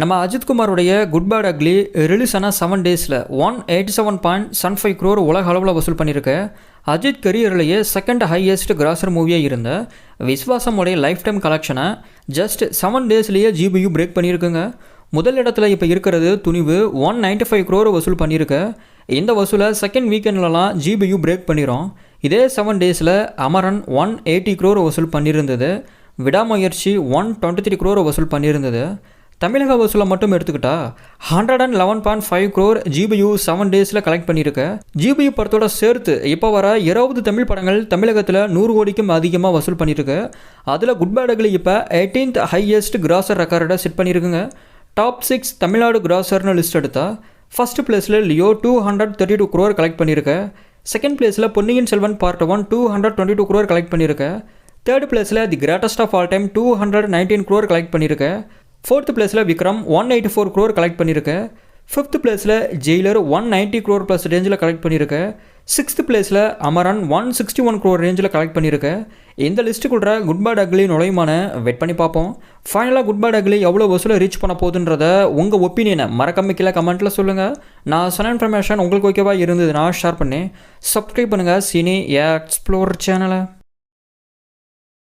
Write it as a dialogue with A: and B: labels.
A: நம்ம அஜித்குமாருடைய good bad ugly release ஆன செவன் டேஸில் one eighty seven point Sun five crore உலக அளவில் வசூல் பண்ணியிருக்க. அஜித் கரியர்லேயே செகண்ட் ஹையஸ்ட் கிராசர் மூவியாக இருந்த விஸ்வாசமுடைய லைஃப் டைம் கலெக்ஷனை ஜஸ்ட் செவன் டேஸ்லேயே ஜிபியு பிரேக் பண்ணியிருக்குங்க. முதல் இடத்துல இப்போ இருக்கிறது Thunivu one ninety five crore வசூல் பண்ணியிருக்கு. இந்த வசூலை செகண்ட் வீக்கெண்ட்லலாம் ஜிபியு பிரேக் பண்ணிடும் இதே செவன் டேஸில் அமரன் ஒன் எயிட்டி க்ரோர் வசூல் பண்ணியிருந்தது. விடாமுயற்சி ஒன் டுவெண்ட்டி த்ரீ க்ரோர் வசூல் பண்ணியிருந்தது. தமிழக வசூலை மட்டும் எடுத்துக்கிட்டா hundred and eleven point five crore GBU seven டேஸில் கலெக்ட் பண்ணியிருக்கு. ஜிபியு படத்தோட சேர்த்து இப்போ வர இருபது தமிழ் படங்கள் தமிழகத்தில் நூறு கோடிக்கும் அதிகமாக வசூல் பண்ணியிருக்கு. அதில் குட் பேடகில் இப்போ எயிட்டீன்த் ஹையஸ்ட் கிராசர் ரெக்கார்டை செட் பண்ணியிருக்குங்க. டாப் சிக்ஸ் தமிழ்நாடு கிராசர்னு லிஸ்ட் எடுத்தால் ஃபஸ்ட் பிளேஸில் Leo two hundred thirty two crore collect பண்ணியிருக்கு. செகண்ட் பிளேஸில் Ponniyin Selvan part one two hundred twenty two crore collect பண்ணியிருக்கு தேர்ட் பிளேஸில் the greatest of all time two hundred nineteen crore collect பண்ணியிருக்கு. Fourth பிளேஸில் Vikram one eighty four crore collect பண்ணியிருக்கு fifth பிளேஸில் Jailer one ninety crore plus ரேஞ்சில் collect பண்ணியிருக்கு sixth place Amaran one sixty one crore ரேஞ்சில் collect பண்ணியிருக்கு இந்த லிஸ்ட்டுக்குள்ள குட் பேட் அக்லி நுழையுமான வெயிட் பண்ணி பார்ப்போம். ஃபைனலாக குட் பேட் அக்லி எவ்வளோ வசூலை ரீச் பண்ண போகுதுன்றத உங்கள் ஒப்பீனியனை மறக்காம கீழே கமெண்ட்டில் சொல்லுங்கள் நான் சொன்ன இன்ஃபர்மேஷன் உங்களுக்கு ஓகேவா இருந்ததுன்னா ஷேர் பண்ணி. சப்ஸ்கிரைப் பண்ணுங்கள் சினி எக்ஸ்ப்ளோர் சேனலை